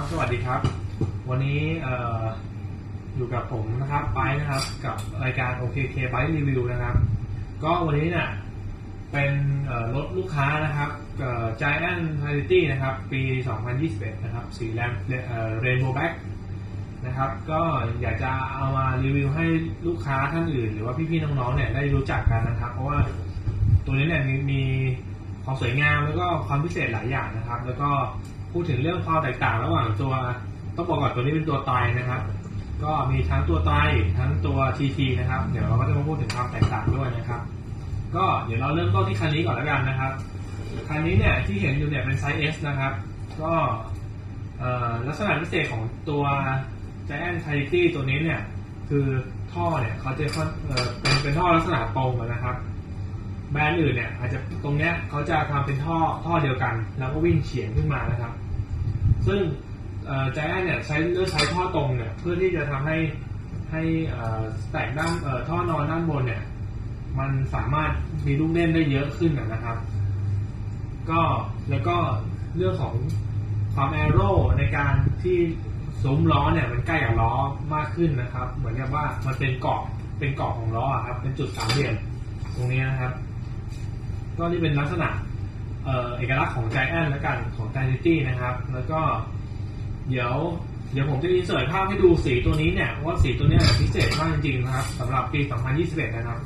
ับสวัสดีครับ วันนี้ออยู่กับผมนะครับไปนะครับ กับรายการ OKK Bike Review นะครับ ก็วันนี้เนี่ยเป็นรถลูกค้านะครับเอ่อ Giant Variety นะครับ ปี 2021 นะครับ สีแรมเอ่อ Rainbow Black นะครับ ก็อยากจะเอามารีวิวให้ลูกค้าท่านอื่น หรือว่าพี่ๆน้องๆเนี่ยได้รู้จักกันนะครับ เพราะว่าตัวนี้เนี่ยมีความสวยงามแล้วก็ความพิเศษหลายอย่างนะครับ แล้วก็ พูดถึงเรื่องความแตกต่างระหว่างตัวต้องบอกก่อนตัวนี้เป็นตัวไตรนะครับ ก็มีทั้งตัวไตรทั้งตัว TT นะครับ เดี๋ยวเราก็จะมาพูดถึงความแตกต่างด้วยนะครับ ก็เดี๋ยวเราเริ่มต้นที่คันนี้ก่อนแล้วกันนะครับคันนี้เนี่ยที่เห็นอยู่เนี่ยเป็นไซส์ S นะครับ ก็ลักษณะพิเศษของตัว Giant t i t y ตัวนี้เนี่ย คือท่อเนี่ยเขาจะเป็นเป็นท่อลักษณะตรงนะครับ แบรนด์อื่นเนี่ยอาจจะตรงเนี้ยเขาจะทำเป็นท่อท่อเดียวกัน แล้วก็วิ่งเฉียงขึ้นมานะครับ ซึ่งใจแอนเนี่ยใช้เลือกใช้ท่อตรงเนี่ยเพื่อที่จะทำให้ให้เอ่อแตกด้านท่อนอนด้านบนเนี่ยมันสามารถมีลูกเล่นได้เยอะขึ้นนะนะครับ ก็แล้วก็เรื่องของความแอโร่ในการที่ซุ้มล้อเนี่ยมันใกล้กับล้อมากขึ้นนะครับ เหมือนกับว่ามันเป็นเกาะเป็นเกาะของล้อครับเป็นจุดสามเหลี่ยมตรงนี้นะครับ ก็นี่เป็นลักษณะเออเอกลักษณ์ของ Giant แล้วกันของ Gianity นะครับ แล้วก็เดี๋ยวเดี๋ยวผมจะอินเสิร์ตภาพให้ดูสีตัวนี้เนี่ยว่าสีตัวนี้พิเศษมากจริงๆนะครับสำหรับปี 2021 นะครับ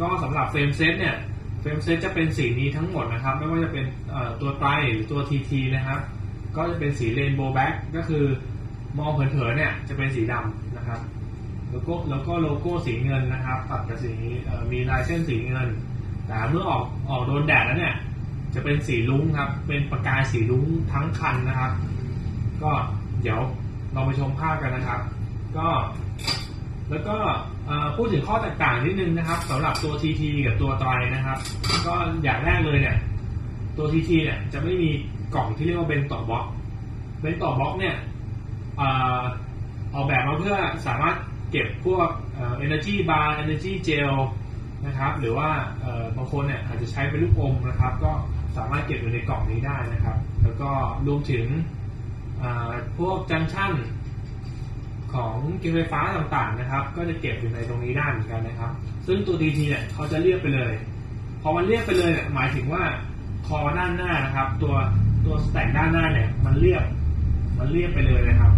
ก็สำหรับเฟรมเซตเนี่ยเฟรมเซตจะเป็นสีนี้ทั้งหมดนะครับ ไม่ว่าจะเป็นตัวไตรหรือตัว TT นะครับ ก็จะเป็นสีเรนโบว์แบ็กก็คือมองเผินๆเนี่ยจะเป็นสีดำนะครับ แล้วก็แล้วก็โลโก้สีเงินนะครับ ตัดกับสีมีลายเส้นสีเงิน แต่เมื่อออกออกโดนแดดแล้วเนี่ย จะเป็นสีลุ้งครับ เป็นประกายสีลุ้งทั้งคันนะครับ ก็เดี๋ยวเราไปชมภาพกันนะครับ ก็ แล้วก็พูดถึงข้อแตกต่างนิดนึงนะครับสำหรับตัว TT กับตัวไตรนะครับ ก็อย่างแรกเลยเนี่ย ตัว TT เนี่ยจะไม่มีกล่องที่เรียกว่าเป็นต่อบล็อกเป็นต่อบล็อกเนี่ยออกแบบมาเพื่อสามารถเก็บพวกเอ่อ energy bar energy gel นะครับ หรือว่าบางคนเนี่ยอาจจะใช้เป็นลูกอมนะครับ ก็สามารถเก็บอยู่ในกล่องนี้ได้นะครับ แล้วก็รวมถึงพวกจังชั่นของเกมไฟฟ้าต่างๆนะครับ ก็จะเก็บอยู่ในตรงนี้ได้เหมือนกันนะครับ ซึ่งตัว DT เนี่ยเขาจะเรียกไปเลย พอมันเรียกไปเลยเนี่ยหมายถึงว่าคอด้านหน้านะครับ ตัวตัวสแต็กด้านหน้าเนี่ยมันเรียบมันเรียบไปเลยนะครับ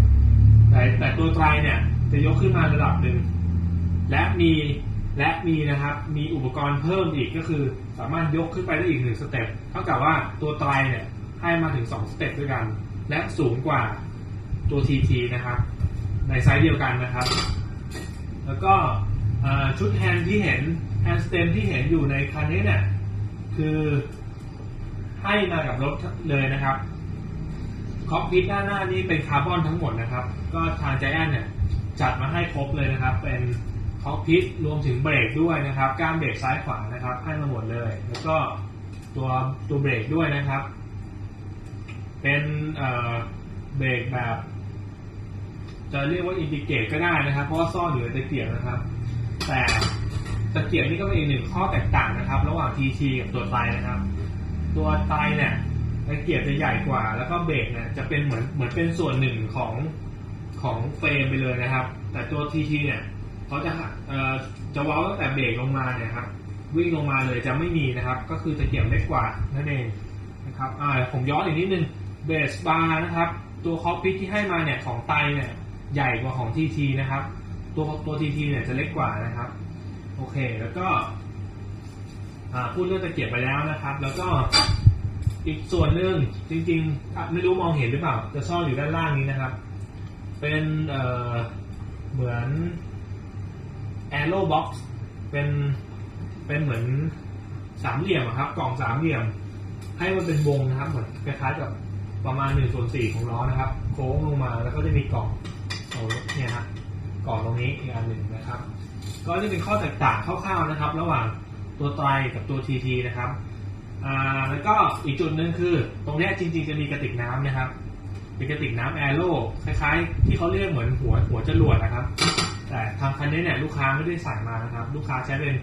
แต่แต่ตัวไตรเนี่ยจะยกขึ้นมาระดับหนึ่งและมี และมีนะครับมีอุปกรณ์เพิ่มอีกก็คือ สามารถยกขึ้นไปได้อีกหนึ่งสเต็ปเท่ากับว่าตัวไตรเนี่ยให้มาถึงสองสเต็ปด้วยกัน และสูงกว่าตัว TT นะครับ ในไซส์เดียวกันนะครับ แล้วก็ชุดแฮนด์ที่เห็นแฮนด์สเต็มที่เห็นอยู่ในคันนี้เนี่ยคือให้มากับรถเลยนะครับคอกพิทด้านหน้านี้เป็นคาร์บอนทั้งหมดนะครับ ก็ทาง g จ a n เนี่ยจัดมาให้ครบเลยนะครับเป็น คอกพิทรวมถึงเบรกด้วยนะครับก้านเบรกซ้ายขวานะครับให้มาหมดเลย แล้วก็ตัวตัวเบรกด้วยนะครับ เป็นเบรกแบบ จะเรียกว่าอินดิเกตก็ได้นะครับ เพราะว่าซ่อนอยู่ในตะเกียบนะครับ แต่ตะเกียบนี่ก็เป็นอีกหนึ่งข้อแตกต่างนะครับ ระหว่าง TT กับตัวไตนะครับ ตัวไตเนี่ยตะเกียบจะใหญ่กว่า แล้วก็เบรกเนี่ยจะเป็นเหมือนเหมือนเป็นส่วนหนึ่งของของเฟรมไปเลยนะครับ แต่ตัว TT เนี่ย เขาจะหักเอ่อจะว้าตั้งแต่เบรกลงมาเนี่ยครับ วิ่งลงมาเลยจะไม่มีนะครับ ก็คือตะเกียบเล็กกว่านั่นเองนะครับอ่าผมย้อนอีกนิดนึงเบสบาร์นะครับ ตัวคอปพิทที่ให้มาเนี่ยของไตเนี่ยใหญ่กว่าของ TT นะครับ ตัวตัว TT เนี่ยจะเล็กกว่านะครับ โอเคแล้วก็พูดเรื่องตะเกียบไปแล้วนะครับ แล้วก็อีกส่วนหนึ่งจริงๆ ไม่รู้มองเห็นหรือเปล่า จะซ่อนอยู่ด้านล่างนี้นะครับ เป็นเเหมือน arrow box เป็นเป็นเหมือนสามเหลี่ยมอะครับ กล่องสามเหลี่ยม ให้มันเป็นวงนะครับเหมือนคล้ายๆกับประมาณหนึ่งส่วนสี่ของล้อนะครับ โค้งลงมาแล้วก็จะมีกล่องเอาเนี่ยฮะกล่องตรงนี้อีกอันหนึ่งนะครับ ก็จะเป็นข้อแตกต่างคร่าวๆนะครับ ระหว่างตัวไตรกับตัว TT นะครับอ่าแล้วก็อีกจุดหนึ่งคือ ตรงนี้จริง ๆ จะมีกระติกน้ำนะครับเป็นกระติกน้ำแอโร่คล้ายๆ ที่เขาเรียกเหมือนหัวหัวจรวดนะครับ แต่ทางคันนี้เนี่ยลูกค้าไม่ได้ใส่งมานะครับ ลูกค้าใช้เป็น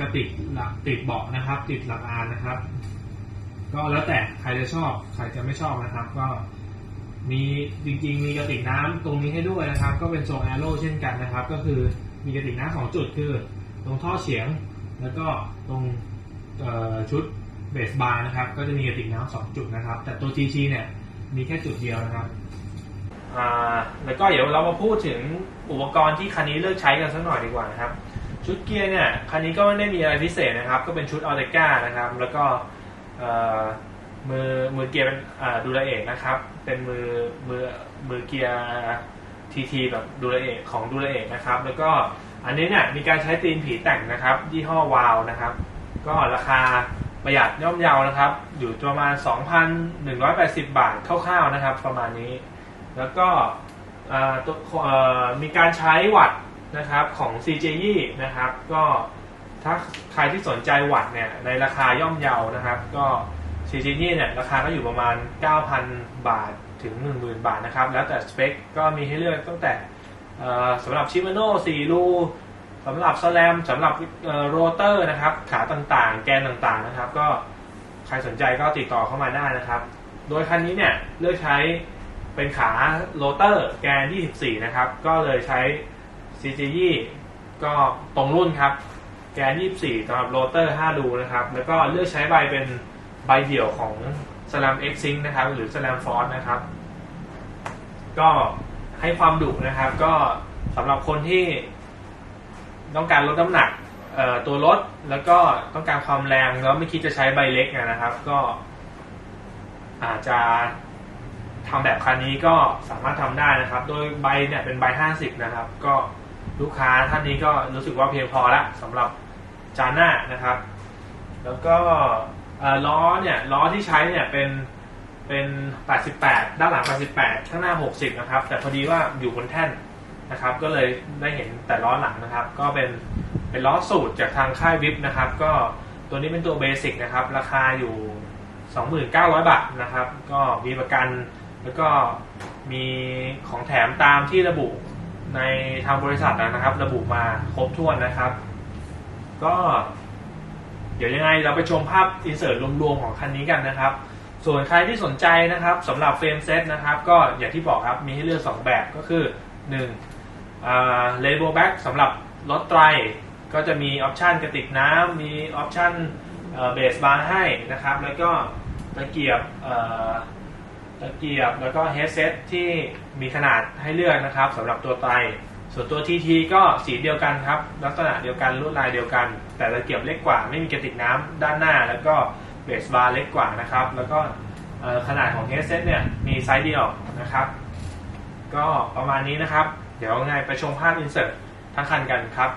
กระติกหลักติดเบาะนะครับ ติดหลักอานนะครับ ก็แล้วแต่ใครจะชอบ ใครจะไม่ชอบนะครับ ก็มีจริงๆ มีกระติกน้ำตรงนี้ให้ด้วยนะครับ ก็เป็นทรงแอโร่เช่นกันนะครับ ก็คือมีกระติกน้ำสองจุดคือ ตรงท่อเฉียง แล้วก็ตรงชุดเบสบาร์นะครับ ก็จะมีกระติกน้ำสองจุดนะครับ แต่ตัว GT เนี่ยมีแค่จุดเดียวนะครับ อ่าแล้วก็เดี๋ยวเรามาพูดถึงอุปกรณ์ที่คันนี้เลือกใช้กันสักหน่อยดีกว่านะครับ ชุดเกียร์เนี่ยคันนี้ก็ไม่ได้มีอะไรพิเศษนะครับ ก็เป็นชุดออเ e ก้านะครับ แล้วก็มือมือเกียร์เป็นดูลเอกนะครับ เป็นมือมือมือเกียร์ทีทีแบบดูลเอกของดูลเอกนะครับ แล้วก็อันนี้เนี่ยมีการใช้ตีนผีแต่งนะครับ ยี่ห้อวาวนะครับ ก็ราคาประหยัดย่อมเยานะครับ อยู่ประมาณ 2,180 บาทคร่าวๆนะครับ ประมาณนี้ แล้วก็มีการใช้วัตนะครับของ CJE นะครับ ก็ถ้าใครที่สนใจวัตเนี่ยในราคาย่อมเยานะครับ ก็ CJE เนี่ยราคาก็อยู่ประมาณ 9,000 บาทถึง 10,000 บาทนะครับ แล้วแต่สเปคก็มีให้เลือกตั้งแต่สำหรับชิมานโน่4รูสำหรับสแลมสำหรับโรเตอร์นะครับ ขาต่างๆ แกนต่างๆนะครับ ก็ใครสนใจก็ติดต่อเข้ามาได้นะครับ โดยคันนี้เนี่ยเลือกใช้ เป็นขาโรเตอร์แกน 24 นะครับ ก็เลยใช้ CGE ก็ตรงรุ่นครับ แกน 24สำหรับโรเตอร์ 5 ดูนะครับ แล้วก็เลือกใช้ใบเป็นใบเดี่ยวของ Slam X Sync นะครับ หรือ Slam Force นะครับ ก็ให้ความดุนะครับ ก็สำหรับคนที่ต้องการลดน้ำหนักตัวรถแล้วก็ต้องการความแรงแล้วไม่คิดจะใช้ใบเล็กนะครับ ก็อาจจะ ทำแบบคันนี้ก็สามารถทำได้นะครับ โดยใบเนี่ยเป็นใบ 50 นะครับ ก็ลูกค้าท่านนี้ก็รู้สึกว่าเพียงพอละสำหรับจานหน้านะครับ แล้วก็ล้อเนี่ยล้อที่ใช้เนี่ยเป็นเป็น 88 ด้านหลัง 88 ข้างหน้า 60 นะครับ แต่พอดีว่าอยู่บนแท่นนะครับ ก็เลยได้เห็นแต่ล้อหลังนะครับ ก็เป็นเป็นล้อสูตรจากทางค่ายวิปนะครับ ก็ตัวนี้เป็นตัวเบสิกนะครับ ราคาอยู่ 2,900 บาทนะครับ ก็มีประกัน แล้วก็มีของแถมตามที่ระบุในทางบริษัทนะครับ ระบุมาครบถ้วนนะครับ ก็เดี๋ยวยังไงเราไปชมภาพอินเสิร์ตรวมๆของคันนี้กันนะครับ ส่วนใครที่สนใจนะครับสำหรับเฟรมเซตนะครับ ก็อย่างที่บอกครับมีให้เลือก 2 แบบก็คือ1อ่าเลเบลแบ็กสำหรับรถไตร ก็จะมีออปชันกระติกน้ำมีออปชันเบสบาร์ให้นะครับ แล้วก็ตะเกียบ ตะเกียบแล้วก็เฮดเซตที่มีขนาดให้เลือกนะครับสำหรับตัวไต ส่วนตัว TT ก็สีเดียวกันครับ ลักษณะเดียวกันลวดลายเดียวกัน แต่ตะเกียบเล็กกว่าไม่มีกระติกน้ำด้านหน้า แล้วก็เบสบาร์เล็กกว่านะครับ แล้วก็ขนาดของเฮดเซตเนี่ยมีไซส์เดียวนะครับ ก็ประมาณนี้นะครับ เดี๋ยวไงไปชมภาพอินเสิร์ตทั้งคันกันครับ